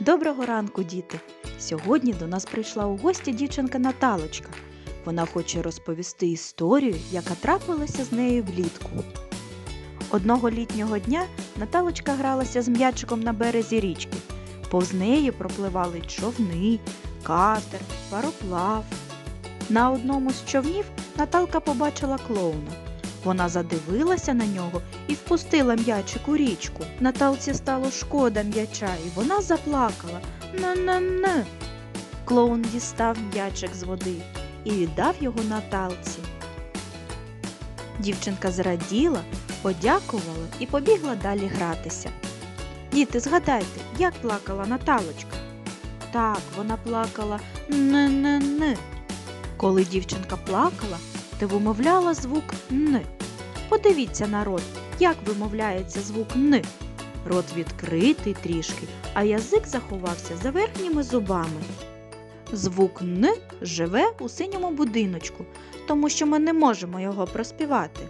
Доброго ранку, діти! Сьогодні до нас прийшла у гості дівчинка Наталочка. Вона хоче розповісти історію, яка трапилася з нею влітку. Одного літнього дня Наталочка гралася з м'ячиком на березі річки. Повз неї пропливали човни, катер, пароплав. На одному з човнів Наталка побачила клоуна. Вона задивилася на нього і впустила м'ячик у річку. Наталці стало шкода м'яча, і вона заплакала. На-на-на. Клоун дістав м'ячик з води і віддав його Наталці. Дівчинка зраділа, подякувала і побігла далі гратися. Діти, згадайте, як плакала Наталочка? Так, вона плакала не-не-не. Коли дівчинка плакала, то вимовляла звук Н. Подивіться на рот, як вимовляється звук Н. Рот відкритий трішки, а язик заховався за верхніми зубами. Звук Н живе у синьому будиночку, тому що ми не можемо його проспівати.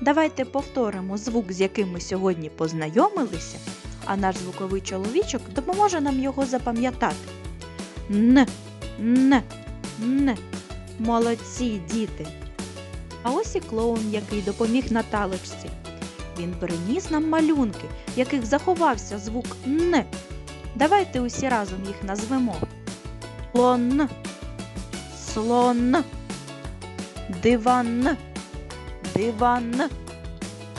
Давайте повторимо звук, з яким ми сьогодні познайомилися, а наш звуковий чоловічок допоможе нам його запам'ятати. Н, Н, Н. Молодці, діти! А ось і клоун, який допоміг Наталочці. Він приніс нам малюнки, в яких заховався звук Н. Давайте усі разом їх назвемо. Слон, слон, диван, диван,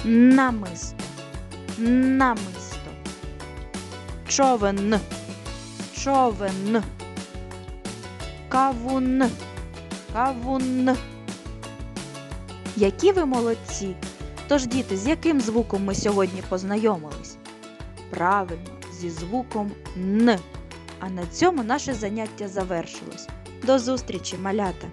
намисто, намисто, човен, човен, кавун, кавун. Які ви молодці! Тож, діти, з яким звуком ми сьогодні познайомились? Правильно, зі звуком Н. А на цьому наше заняття завершилось. До зустрічі, малята!